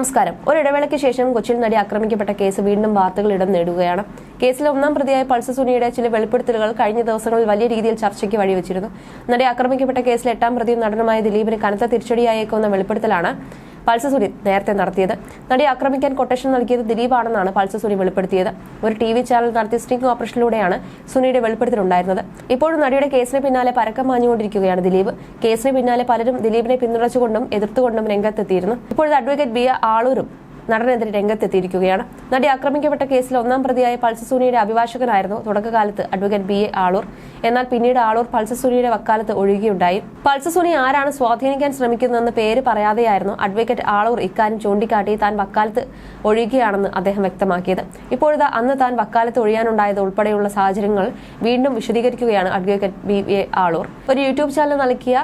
നമസ്കാരം. ഒരിടവേളയ്ക്ക് ശേഷം കൊച്ചിയിൽ നടി ആക്രമിക്കപ്പെട്ട കേസ് വീണ്ടും വാർത്തകൾ ഇടം നേടുകയാണ്. കേസിലെ ഒന്നാം പ്രതിയായ പൾസ സുനിയുടെ ചില വെളിപ്പെടുത്തലുകൾ കഴിഞ്ഞ ദിവസങ്ങളിൽ വലിയ രീതിയിൽ ചർച്ചയ്ക്ക് വഴിവെച്ചിരുന്നു. നടി ആക്രമിക്കപ്പെട്ട കേസിൽ എട്ടാം പ്രതിയും നടനുമായ ദിലീപിന് കനത്ത തിരിച്ചടിയായേക്കുന്ന വെളിപ്പെടുത്തലാണ് പൾസ സുനി നേരത്തെ നടത്തിയത്. നടി ആക്രമിക്കാൻ കൊട്ടേഷൻ നൽകിയത് ദിലീപാണെന്നാണ് പൾസ സുനി വെളിപ്പെടുത്തിയത്. ഒരു ടി വി ചാനൽ നടത്തിയ സ്റ്റിംഗ് ഓപ്പറേഷനിലൂടെയാണ് സുനിയുടെ വെളിപ്പെടുത്തലുണ്ടായിരുന്നത്. ഇപ്പോഴും നടിയുടെ കേസിന് പിന്നാലെ പരക്കം മാഞ്ഞുകൊണ്ടിരിക്കുകയാണ് ദിലീപ്. കേസിന് പിന്നാലെ പലരും ദിലീപിനെ പിന്തുണച്ചുകൊണ്ടും എതിർത്തുകൊണ്ടും രംഗത്തെത്തിയിരുന്നു. ഇപ്പോഴത്തെ അഡ്വക്കേറ്റ് ബി ആളൂരും നടനെതിരെ രംഗത്തെത്തിയിരിക്കുകയാണ്. നടി ആക്രമിക്കപ്പെട്ട കേസിൽ ഒന്നാം പ്രതിയായ പൾസസൂനിയുടെ അഭിഭാഷകനായിരുന്നു. തുടക്കകാലത്ത് അഡ്വക്കേറ്റ് ബി എ ആളൂർ. എന്നാൽ പിന്നീട് ആളൂർ പൾസസൂനിയുടെ വക്കാലത്ത് ഒഴുകിയുണ്ടായി പൾസസൂനി ആരാണ് സ്വാധീനിക്കാൻ ശ്രമിക്കുന്നതെന്ന് പേര് പറയാതെയായിരുന്നു അഡ്വക്കേറ്റ് ആളൂർ ഇക്കാര്യം ചൂണ്ടിക്കാട്ടി താൻ വക്കാലത്ത് ഒഴുകിയാണെന്ന് അദ്ദേഹം വ്യക്തമാക്കിയത്. ഇപ്പോഴത്തെ അന്ന് താൻ വക്കാലത്ത് ഒഴിയാനുണ്ടായത് ഉൾപ്പെടെയുള്ള സാഹചര്യങ്ങൾ വീണ്ടും വിശദീകരിക്കുകയാണ് അഡ്വക്കേറ്റ് ബി എ ആളൂർ. ഒരു യൂട്യൂബ് ചാനൽ നൽകിയ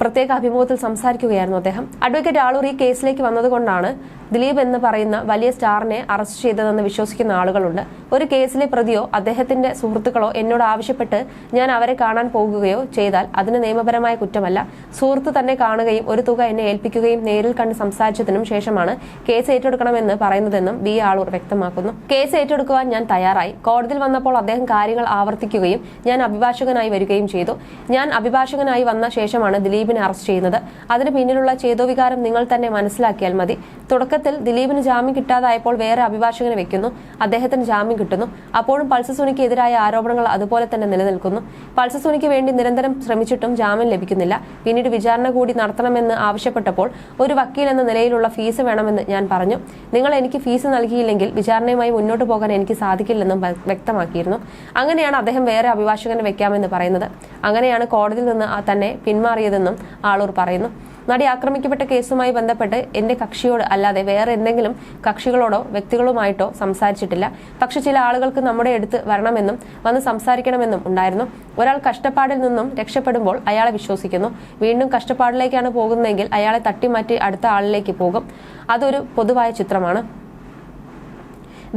പ്രത്യേക അഭിമുഖത്തിൽ സംസാരിക്കുകയായിരുന്നു അദ്ദേഹം. അഡ്വക്കേറ്റ് ആളൂർ ഈ കേസിലേക്ക് വന്നതുകൊണ്ടാണ് ദിലീപ് എന്ന് പറയുന്ന വലിയ സ്റ്റാറിനെ അറസ്റ്റ് ചെയ്തതെന്ന് വിശ്വസിക്കുന്ന ആളുകളുണ്ട്. ഒരു കേസിലെ പ്രതിയോ അദ്ദേഹത്തിന്റെ സുഹൃത്തുക്കളോ എന്നോട് ആവശ്യപ്പെട്ട് ഞാൻ അവരെ കാണാൻ പോകുകയോ ചെയ്താൽ അതിന് നിയമപരമായ കുറ്റമല്ല. സുഹൃത്ത് തന്നെ കാണുകയും ഒരു തുക എന്നെ ഏൽപ്പിക്കുകയും നേരിൽ കണ്ട് സംസാരിച്ചതിനും ശേഷമാണ് കേസ് ഏറ്റെടുക്കണമെന്ന് പറയുന്നതെന്നും ബി ആളൂർ വ്യക്തമാക്കുന്നു. കേസ് ഏറ്റെടുക്കുവാൻ ഞാൻ തയ്യാറായി. കോടതിയിൽ വന്നപ്പോൾ അദ്ദേഹം കാര്യങ്ങൾ ആവർത്തിക്കുകയും ഞാൻ അഭിഭാഷകനായി വരികയും ചെയ്തു. ഞാൻ അഭിഭാഷകനായി വന്ന ശേഷമാണ് ദിലീപിനെ അറസ്റ്റ് ചെയ്യുന്നത്. അതിന് പിന്നിലുള്ള ചേതോവികാരം നിങ്ങൾ തന്നെ മനസ്സിലാക്കിയാൽ മതി. തുടക്കത്തിൽ ദിലീപിന് ജാമ്യം കിട്ടാതായപ്പോൾ വേറെ അഭിഭാഷകനെ വെക്കുന്നു. അദ്ദേഹത്തിന് ജാമ്യം കിട്ടുന്നു. അപ്പോഴും പൾസസുനിക്ക് എതിരായ ആരോപണങ്ങൾ അതുപോലെ തന്നെ നിലനിൽക്കുന്നു. പൾസസുനിക്ക് വേണ്ടി നിരന്തരം ശ്രമിച്ചിട്ടും ജാമ്യം ലഭിക്കുന്നില്ല. പിന്നീട് വിചാരണ കൂടി നടത്തണമെന്ന് ആവശ്യപ്പെട്ടപ്പോൾ ഒരു വക്കീൽ എന്ന നിലയിലുള്ള ഫീസ് വേണമെന്ന് ഞാൻ പറഞ്ഞു. നിങ്ങൾ എനിക്ക് ഫീസ് നൽകിയില്ലെങ്കിൽ വിചാരണയുമായി മുന്നോട്ട് പോകാൻ എനിക്ക് സാധിക്കില്ലെന്നും വ്യക്തമാക്കിയിരുന്നു. അങ്ങനെയാണ് അദ്ദേഹം വേറെ അഭിഭാഷകനെ വെക്കാമെന്ന് പറയുന്നത്. അങ്ങനെയാണ് കോടതിയിൽ നിന്ന് തന്നെ പിന്മാറിയതെന്നും ആളൂർ പറയുന്നു. നടി ആക്രമിക്കപ്പെട്ട കേസുമായി ബന്ധപ്പെട്ട് എന്റെ കക്ഷിയോട് അല്ലാതെ വേറെ എന്തെങ്കിലും കക്ഷികളോടോ വ്യക്തികളുമായിട്ടോ സംസാരിച്ചിട്ടില്ല. പക്ഷെ ചില ആളുകൾക്ക് നമ്മുടെ അടുത്ത് വരണമെന്നും വന്ന് സംസാരിക്കണമെന്നും ഉണ്ടായിരുന്നു. ഒരാൾ കഷ്ടപ്പാടിൽ നിന്നും രക്ഷപ്പെടുമ്പോൾ അയാളെ വിശ്വസിക്കുന്നു. വീണ്ടും കഷ്ടപ്പാടിലേക്കാണ് പോകുന്നതെങ്കിൽ അയാളെ തട്ടിമാറ്റി അടുത്ത ആളിലേക്ക് പോകും. അതൊരു പൊതുവായ ചിത്രമാണ്.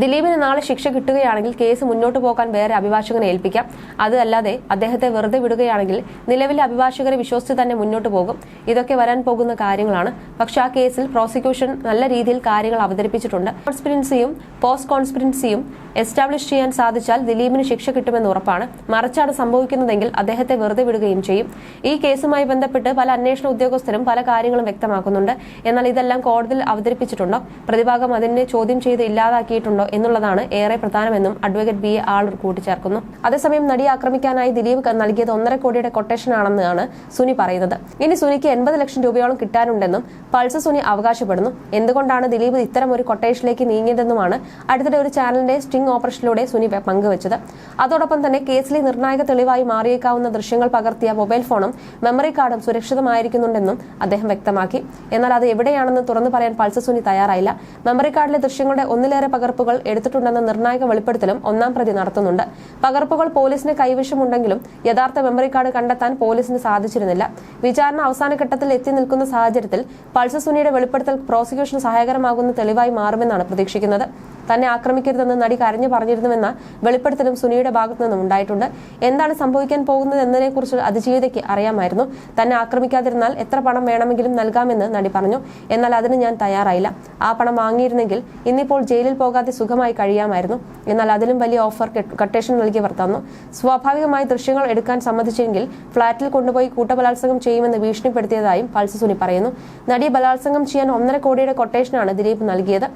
ദിലീപിന് നാളെ ശിക്ഷ കിട്ടുകയാണെങ്കിൽ കേസ് മുന്നോട്ട് പോകാൻ വേറെ അഭിഭാഷകനെ ഏൽപ്പിക്കാം. അതല്ലാതെ അദ്ദേഹത്തെ വെറുതെ വിടുകയാണെങ്കിൽ നിലവിലെ അഭിഭാഷകരെ വിശ്വസിച്ച് തന്നെ മുന്നോട്ട് പോകും. ഇതൊക്കെ വരാൻ പോകുന്ന കാര്യങ്ങളാണ്. പക്ഷെ ആ കേസിൽ പ്രോസിക്യൂഷൻ നല്ല രീതിയിൽ കാര്യങ്ങൾ അവതരിപ്പിച്ചിട്ടുണ്ട്. കോൺസ്പിറൻസിയും പോസ്റ്റ് കോൺസ്പിറൻസിയും എസ്റ്റാബ്ലിഷ് ചെയ്യാൻ സാധിച്ചാൽ ദിലീപിന് ശിക്ഷ കിട്ടുമെന്ന് ഉറപ്പാണ്. മറിച്ചാണ് സംഭവിക്കുന്നതെങ്കിൽ അദ്ദേഹത്തെ വെറുതെ വിടുകയും ചെയ്യും. ഈ കേസുമായി ബന്ധപ്പെട്ട് പല അന്വേഷണ ഉദ്യോഗസ്ഥരും പല കാര്യങ്ങളും വ്യക്തമാക്കുന്നുണ്ട്. എന്നാൽ ഇതെല്ലാം കോടതിയിൽ അവതരിപ്പിച്ചിട്ടുണ്ടോ? പ്രതിഭാഗം അതിനെ ചോദ്യം ചെയ്ത് ഇല്ലാതാക്കിയിട്ടുണ്ടോ? എന്നുള്ളതാണ് ഏറെ പ്രധാനമെന്നും അഡ്വക്കേറ്റ് ബി എ ആളൂർ കൂട്ടിച്ചേർക്കുന്നു. അതേസമയം നടിയെ ആക്രമിക്കാനായി ദിലീപ് നൽകിയത് ഒന്നര കോടിയുടെ കൊട്ടേഷൻ ആണെന്നാണ് സുനി പറയുന്നത്. ഇനി സുനിക്ക് എൺപത് ലക്ഷം രൂപയോളം കിട്ടാനുണ്ടെന്നും പൾസ് സുനി അവകാശപ്പെടുന്നു. എന്തുകൊണ്ടാണ് ദിലീപ് ഇത്തരം ഒരു കൊട്ടേഷനിലേക്ക് നീങ്ങിയതെന്നുമാണ് അടുത്തിടെ ഒരു ചാനലിന്റെ സ്റ്റിംഗ് ഓപ്പറേഷനിലൂടെ സുനി പങ്കുവച്ചത്. അതോടൊപ്പം തന്നെ കേസിലെ നിർണായക തെളിവായി മാറിയേക്കാവുന്ന ദൃശ്യങ്ങൾ പകർത്തിയ മൊബൈൽ ഫോണും മെമ്മറി കാർഡും സുരക്ഷിതമായിരിക്കുന്നുണ്ടെന്നും അദ്ദേഹം വ്യക്തമാക്കി. എന്നാൽ അത് എവിടെയാണെന്ന് തുറന്നു പറയാൻ പൾസ് സുനി തയ്യാറായില്ല. മെമ്മറി കാർഡിലെ ദൃശ്യങ്ങളുടെ ഒന്നിലേറെ പകർപ്പുകൾ എടുത്തിട്ടുണ്ടെന്ന നിർണായക വെളിപ്പെടുത്തലും ഒന്നാം പ്രതി നടത്തുന്നുണ്ട്. പകർപ്പുകൾ പോലീസിന് കൈവശമുണ്ടെങ്കിലും യഥാർത്ഥ മെമ്മറി കാർഡ് കണ്ടെത്താൻ പോലീസിന് സാധിച്ചിരുന്നില്ല. വിചാരണ അവസാന ഘട്ടത്തിൽ എത്തി നിൽക്കുന്ന സാഹചര്യത്തിൽ പൾസസുനിയുടെ വെളിപ്പെടുത്തൽ പ്രോസിക്യൂഷന് സഹായകരമാകുന്ന തെളിവായി മാറുമെന്നാണ് പ്രതീക്ഷിക്കുന്നത്. തന്നെ ആക്രമിക്കരുതെന്ന് നടി കരഞ്ഞു പറഞ്ഞിരുന്നുവെന്ന വെളിപ്പെടുത്തലും സുനിയുടെ ഭാഗത്തു നിന്നും ഉണ്ടായിട്ടുണ്ട്. എന്താണ് സംഭവിക്കാൻ പോകുന്നത് എന്നതിനെക്കുറിച്ച് അതിജീവിതയ്ക്ക് അറിയാമായിരുന്നു. തന്നെ ആക്രമിക്കാതിരുന്നാൽ എത്ര പണം വേണമെങ്കിലും നൽകാമെന്ന് നടി പറഞ്ഞു. എന്നാൽ അതിന് ഞാൻ തയ്യാറായില്ല. ആ പണം വാങ്ങിയിരുന്നെങ്കിൽ ഇന്നിപ്പോൾ ജയിലിൽ പോകാതെ സുഖമായി കഴിയാമായിരുന്നു. എന്നാൽ അതിലും വലിയ ഓഫർ കട്ടേഷൻ നൽകി തന്നു. സ്വാഭാവികമായി ദൃശ്യങ്ങൾ എടുക്കാൻ സമ്മതിച്ചെങ്കിൽ ഫ്ളാറ്റിൽ കൊണ്ടുപോയി കൂട്ടബലാത്സംഗം ചെയ്യുമെന്ന് ഭീഷണിപ്പെടുത്തിയതായും പൾസസുനി പറയുന്നു. നടിയെ ബലാത്സംഗം ചെയ്യാൻ ഒന്നര കോടിയുടെ കൊട്ടേഷനാണ് ദിലീപ് നൽകിയത്.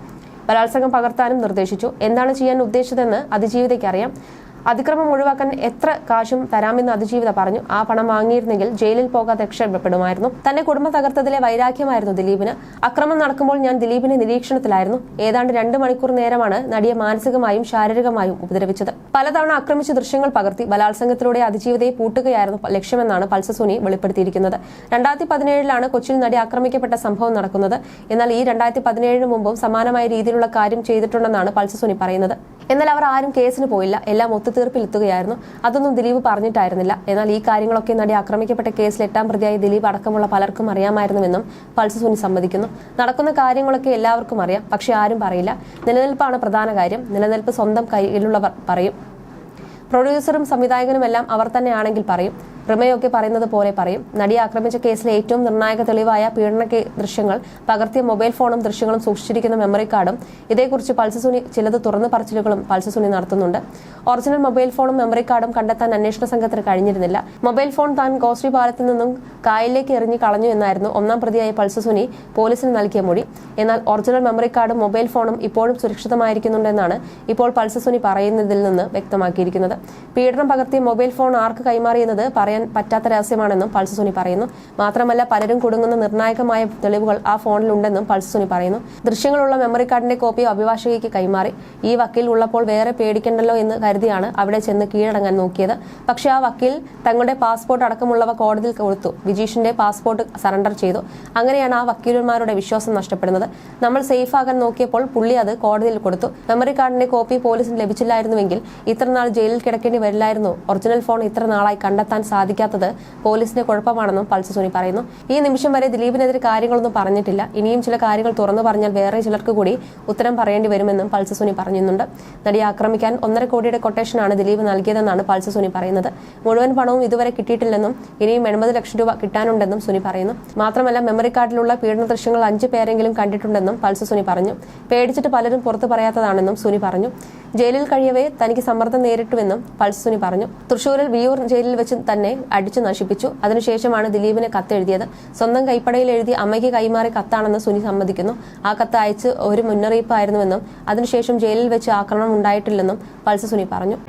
ബലാത്സംഗം പകർത്താനും നിർദ്ദേശിച്ചു. എന്താണ് ചെയ്യാൻ ഉദ്ദേശിച്ചതെന്ന് അതിജീവിതയ്ക്ക് അറിയാം. അതിക്രമം ഒഴിവാക്കാൻ എത്ര കാശും തരാമെന്ന് അതിജീവിത പറഞ്ഞു. ആ പണം വാങ്ങിയിരുന്നെങ്കിൽ ജയിലിൽ പോകാതെ രക്ഷപ്പെടുമായിരുന്നു. തന്റെ കുടുംബം തകർത്തതിലെ വൈരാഗ്യമായിരുന്നു ദിലീപിന്. അക്രമം നടക്കുമ്പോൾ ഞാൻ ദിലീപിന്റെ നിരീക്ഷണത്തിലായിരുന്നു. ഏതാണ്ട് രണ്ട് മണിക്കൂർ നേരമാണ് നടിയെ മാനസികമായും ശാരീരികമായും ഉപദ്രവിച്ചത്. പലതവണ ആക്രമിച്ച ദൃശ്യങ്ങൾ പകർത്തി ബലാത്സംഗത്തിലൂടെ അതിജീവിതയെ പൂട്ടുകയായിരുന്നു ലക്ഷ്യമെന്നാണ് പൾസസുനി വെളിപ്പെടുത്തിയിരിക്കുന്നത്. രണ്ടായിരത്തി പതിനേഴിലാണ് കൊച്ചിയിൽ നടി ആക്രമിക്കപ്പെട്ട സംഭവം നടക്കുന്നത്. എന്നാൽ ഈ രണ്ടായിരത്തി പതിനേഴിന് മുമ്പും സമാനമായ രീതിയിലുള്ള കാര്യം ചെയ്തിട്ടുണ്ടെന്നാണ് പൾസസുനി പറയുന്നത്. എന്നാൽ അവർ ആരും കേസിന് പോയില്ല. എല്ലാം ഒത്തുതീർപ്പിലെത്തുകയായിരുന്നു അതൊന്നും ദിലീപ് പറഞ്ഞിട്ടായിരുന്നില്ല. എന്നാൽ ഈ കാര്യങ്ങളൊക്കെ നടി ആക്രമിക്കപ്പെട്ട കേസിൽ എട്ടാം പ്രതിയായി ദിലീപ് അടക്കമുള്ള പലർക്കും അറിയാമായിരുന്നുവെന്നും പൾസ് സുനി സമ്മതിക്കുന്നു. നടക്കുന്ന കാര്യങ്ങളൊക്കെ എല്ലാവർക്കും അറിയാം. പക്ഷെ ആരും പറയില്ല. നിലനിൽപ്പാണ് പ്രധാന കാര്യം. നിലനിൽപ്പ് സ്വന്തം കയ്യിലുള്ളവർ പറയും. പ്രൊഡ്യൂസറും സംവിധായകനുമെല്ലാം അവർ തന്നെയാണെങ്കിൽ പറയും. റിമയൊക്കെ പറയുന്നത് പോലെ പറയും. നടിയെ ആക്രമിച്ച കേസിലെ ഏറ്റവും നിർണായക തെളിവായ പീഡന ദൃശ്യങ്ങൾ പകർത്തിയ മൊബൈൽ ഫോണും ദൃശ്യങ്ങളും സൂക്ഷിച്ചിരിക്കുന്ന മെമ്മറി കാർഡും ഇതേക്കുറിച്ച് പൾസസുനി ചിലത് തുറന്നു പറച്ചിലുകളും പൾസസുനി നടത്തുന്നുണ്ട്. ഒറിജിനൽ മൊബൈൽ ഫോണും മെമ്മറി കാർഡും കണ്ടെത്താൻ അന്വേഷണ സംഘത്തിന് കഴിഞ്ഞിരുന്നില്ല. മൊബൈൽ ഫോൺ താൻ ഗോശ്രീ പാലത്തിൽ നിന്നും കായലിലേക്ക് എറിഞ്ഞു കളഞ്ഞു എന്നായിരുന്നു ഒന്നാം പ്രതിയായ പൾസസുനി പോലീസിന് നൽകിയ മൊഴി. എന്നാൽ ഒറിജിനൽ മെമ്മറി കാർഡും മൊബൈൽ ഫോണും ഇപ്പോഴും സുരക്ഷിതമായിരിക്കുന്നുണ്ടെന്നാണ് ഇപ്പോൾ പൾസസുനി പറയുന്നതിൽ നിന്ന് വ്യക്തമാക്കിയിരിക്കുന്നത്. പീഡനം പകർത്തിയ മൊബൈൽ ഫോൺ ആർക്ക് കൈമാറിയെന്നത് പറയാൻ പറ്റാത്ത രഹസ്യമാണെന്നും പൾസ് സുനി പറയുന്നു. മാത്രമല്ല പലരും കുടുങ്ങുന്ന നിർണായകമായ തെളിവുകൾ ആ ഫോണിലുണ്ടെന്നും പൾസ് സുനി പറയുന്നു. ദൃശ്യങ്ങളുള്ള മെമ്മറി കാർഡിന്റെ കോപ്പി അഭിഭാഷകയ്ക്ക് കൈമാറി. ഈ വക്കീൽ ഉള്ളപ്പോൾ വേറെ പേടിക്കണ്ടല്ലോ എന്ന് കരുതിയാണ് അവിടെ ചെന്ന് കീഴടങ്ങാൻ നോക്കിയത്. പക്ഷേ ആ വക്കീൽ തങ്ങളുടെ പാസ്പോർട്ട് അടക്കമുള്ളവ കോടതിയിൽ കൊടുത്തു. വിജീഷിന്റെ പാസ്പോർട്ട് സറണ്ടർ ചെയ്തു. അങ്ങനെയാണ് ആ വക്കീലന്മാരുടെ വിശ്വാസം നഷ്ടപ്പെടുന്നത്. നമ്മൾ സേഫ് ആകാൻ നോക്കിയപ്പോൾ പുള്ളി അത് കോടതിയിൽ കൊടുത്തു. മെമ്മറി കാർഡിന്റെ കോപ്പി പോലീസിന് ലഭിച്ചില്ലായിരുന്നുവെങ്കിൽ ഇത്രനാൾ ജയിലിൽ കിടക്കേണ്ടി വരില്ലായിരുന്നു. ഒറിജിനൽ ഫോൺ ഇത്ര നാളായി കണ്ടെത്താൻ സാധിക്കാത്തത് പോലീസിന്റെ കുഴപ്പമാണെന്നും പൾസ് സുനി പറയുന്നു. ഈ നിമിഷം വരെ ദിലീപിനെതിരെ കാര്യങ്ങളൊന്നും പറഞ്ഞിട്ടില്ല. ഇനിയും ചില കാര്യങ്ങൾ തുറന്നു പറഞ്ഞാൽ വേറെ ചിലർക്ക് കൂടി ഉത്തരം പറയേണ്ടി വരുമെന്നും പൾസ് സുനി പറയുന്നുണ്ട് നടിയെ ആക്രമിക്കാൻ ഒന്നര കോടിയുടെ കൊട്ടേഷനാണ് ദിലീപ് നൽകിയതെന്നാണ് പൾസ് സുനി പറയുന്നത്. മുഴുവൻ പണവും ഇതുവരെ കിട്ടിയിട്ടില്ലെന്നും ഇനിയും എൺപത് ലക്ഷം രൂപ കിട്ടാനുണ്ടെന്നും സുനി പറയുന്നു. മാത്രമല്ല മെമ്മറി കാർഡിലുള്ള പീഡന ദൃശ്യങ്ങൾ അഞ്ച് പേരെങ്കിലും കണ്ടിട്ടുണ്ടെന്നും പൾസ് സുനി പറഞ്ഞു. പേടിച്ചിട്ട് പലരും പുറത്തു പറയാത്തതാണെന്നും സുനി പറഞ്ഞു. ജയിലിൽ കഴിയവേ തനിക്ക് സമ്മർദ്ദം നേരിട്ടുവെന്നും പൾസുനി പറഞ്ഞു. തൃശൂരിൽ വിയൂർ ജയിലിൽ വെച്ച് തന്നെ അടിച്ചു നശിപ്പിച്ചു. അതിനുശേഷമാണ് ദിലീപിന് കത്തെഴുതിയത്. സ്വന്തം കൈപ്പടയിൽ എഴുതി അമ്മയ്ക്ക് കൈമാറിയ കത്താണെന്ന് സുനി സമ്മതിക്കുന്നു. ആ കത്ത് അയച്ച് ഒരു മുന്നറിയിപ്പായിരുന്നുവെന്നും അതിനുശേഷം ജയിലിൽ വെച്ച് ആക്രമണം ഉണ്ടായിട്ടില്ലെന്നും പൾസ് സുനി പറഞ്ഞു.